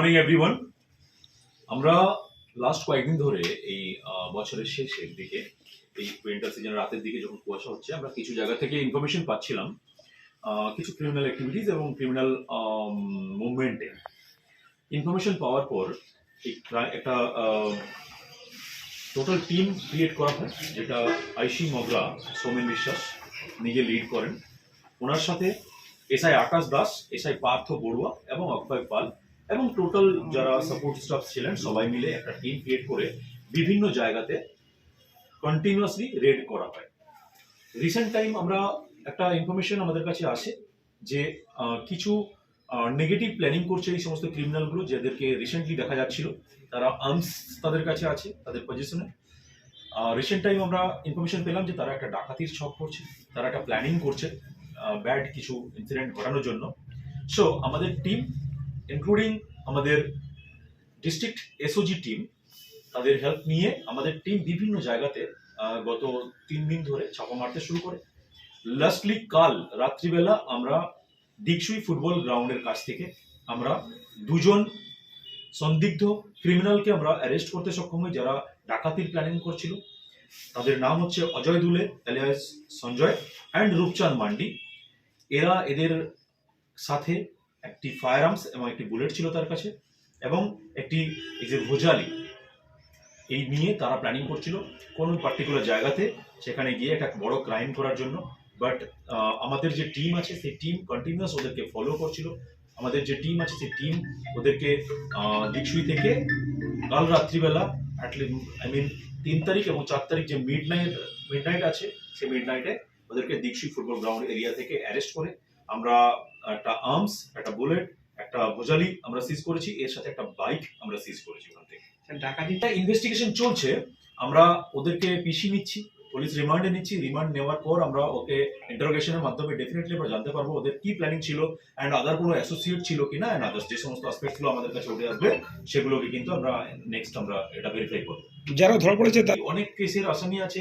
Morning everyone আমরা last কয়েকদিন ধরে এই বছরের শেষের দিকে, এই উইন্টার সিজনের রাতের দিকে যখন কুয়াশা হচ্ছে, আমরা কিছু জায়গা থেকে ইনফরমেশন পাচ্ছিলাম কিছু ক্রিমিনাল অ্যাক্টিভিটিস এবং ক্রিমিনাল মুভমেন্টে ইনফরমেশন পাওয়ার পর একটা টোটাল টিম ক্রিয়েট করা হয়, যেটা আইসি মগরা সৌমেন বিশ্বাস নিজে লিড করেন। ওনার সাথে এসআই আকাশ দাস এসআই পার্থ বড়ুয়া এবং অক্ষয় পাল এবং টোটাল যারা সাপোর্ট স্টাফ ছিলেন, সবাই মিলে একটা টিম ক্রিয়েট করে বিভিন্ন জায়গাতে কন্টিনিউয়াসলি রেড করা হয়। রিসেন্ট টাইম আমরা একটা ইনফরমেশন আমাদের কাছে আসে যে কিছু নেগেটিভ প্ল্যানিং করছে এই সমস্ত ক্রিমিনালগুলো যাদেরকে রিসেন্টলি দেখা যাচ্ছিল। তারা আর্মস তাদের কাছে আছে, তাদের পজিশনে রিসেন্ট টাইম আমরা ইনফরমেশন পেলাম যে, তারা একটা ডাকাতির ছক করছে, তারা একটা প্ল্যানিং করছে ব্যাড কিছু ইনসিডেন্ট ঘটানোর জন্য। সো আমাদের টিম ইনক্লুডিং আমাদের ডিস্ট্রিক্ট এসওজি টিম তাদের হেল্প নিয়ে আমাদের টিম বিভিন্ন জায়গাতে গত তিন দিন ধরে ছাপা মারতে শুরু করে। লাস্টলি কাল রাত্রিবেলা আমরা দিকসুই ফুটবল গ্রাউন্ডের কাছ থেকে আমরা দুজন সন্দিগ্ধ ক্রিমিনালকে আমরা অ্যারেস্ট করতে সক্ষম হই, যারা ডাকাতির প্ল্যানিং করছিল। তাদের নাম হচ্ছে অজয় দুলে এলিয়াস সঞ্জয় অ্যান্ড রূপচাঁদ মান্ডি। এরা এদের সাথে একটি ফায়ার আর্মস এবং একটি বুলেট ছিল তার কাছে এবং একটি, এই যে ভোজালি, এই নিয়ে তারা প্ল্যানিং করছিল কোন পার্টিকুলার জায়গাতে সেখানে গিয়ে একটা বড় ক্রাইম করার জন্য। বাট আমাদের যে টিম আছে সেই টিম কন্টিনিউয়াস ওদেরকে ফলো করছিল। আমাদের যে টিম আছে সেই টিম ওদেরকে দিকসুই থেকে কাল রাত্রিবেলা আই মিন তিন তারিখ এবং চার তারিখ যে মিড নাইট মিড নাইট আছে, সেই মিড নাইটে ওদেরকে দিকসুই ফুটবল গ্রাউন্ড এরিয়া থেকে অ্যারেস্ট করে আমরা একটা আর্মস একটা বুলেট একটা ভোজালি আমরা সিজ করেছি এর সাথে একটা বাইক আমরা সিজ করেছি ওখান থেকে। ডাকাতিটা ইনভেস্টিগেশন চলছে আমরা ওদেরকে পিসি নিচ্ছি পুলিশ রিমান্ডে নিচ্ছি রিমান্ড নেওয়ার পর আমরা ওকে ইন্টারোগেশনের মাধ্যমে ডেফিনেটলি আমরা জানতে পারব ওদের কি প্ল্যানিং ছিল অ্যান্ড আদার কোনো অ্যাসোসিয়েট ছিল কিনা অ্যান্ড আদার্স যে সমস্ত অ্যাসপেক্টগুলো আমাদের কাছে উঠে আসবে সেগুলোকে কিন্তু আমরা নেক্সট আমরা এটা ভেরিফাই করব। যারা ধরা পড়েছে অনেক কেসের আসামি আছে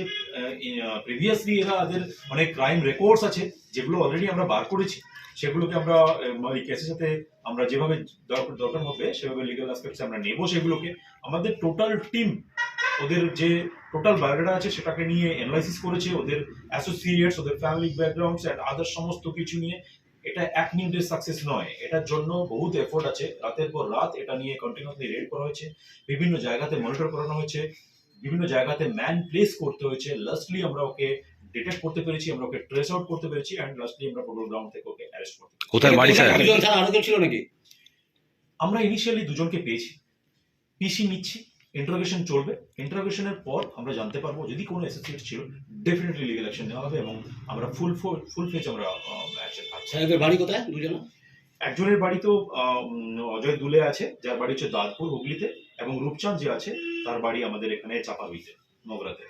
প্রিভিয়াসলি এরা এদের অনেক ক্রাইম রেকর্ডস আছে যেগুলো অলরেডি আমরা বার করেছি। সেগুলোকে আমরা এই কেসের সাথে আমরা যেভাবে দরকার দরকার হবে, সেভাবে লিগাল অ্যাসপেক্টস আমরা নেব সেগুলোকে। আমাদের টোটাল টিম ওদের যে টোটাল বায়োডাটা আছে, সেটাকে নিয়ে অ্যানালাইসিস করেছে, ওদের অ্যাসোসিয়েটস ওদের ফ্যামিলি ব্যাকগ্রাউন্ডস অ্যান্ড আদার সমস্ত কিছু নিয়ে। এটা এক মিনিটের সাকসেস নয়। এটার জন্য বহুত এফোর্ট আছে। রাতের পর রাত এটা নিয়ে কন্টিনিউসলি রেড করা হয়েছে, বিভিন্ন জায়গাতে মনিটর করানো হয়েছে, বিভিন্ন জায়গাতে ম্যান প্লেস করতে হয়েছে। লাস্টলি আমরা ওকে ডিটেক্ট করতে পেরেছি আমরা ওকে ট্রেস আউট করতে পেরেছি অ্যান্ড লাস্টলি আমরা ফুটবল গ্রাউন্ড থেকে ওকে অ্যারেস্ট করতে পেরেছি। কোথায় বাড়ি স্যার? একজন ছাড়া আরও কেউ ছিল নাকি? আমরা ইনিশিয়ালি দুজনকে পেয়েছি। পিসি নিচ্ছি ইন্টারোগেশন চলবে। ইন্টারোগেশনের পর আমরা জানতে পারব যদি কোনো অ্যাসোসিয়েট ছিল ডেফিনেটলি লিগাল অ্যাকশন নেওয়া হবে এবং আমরা ফুল ফুল ফেজ আমরা অ্যাকশন থাকছি সাহেবের বাড়ি কোথায় দুজন একজনের বাড়ি তো আহ, অজয় দুলে আছে যার বাড়ি হচ্ছে দাদপুর হুগলিতে এবং রূপচাঁদ যে আছে তার বাড়ি আমাদের এখানে চাপা চাপাবিতে মগরাতে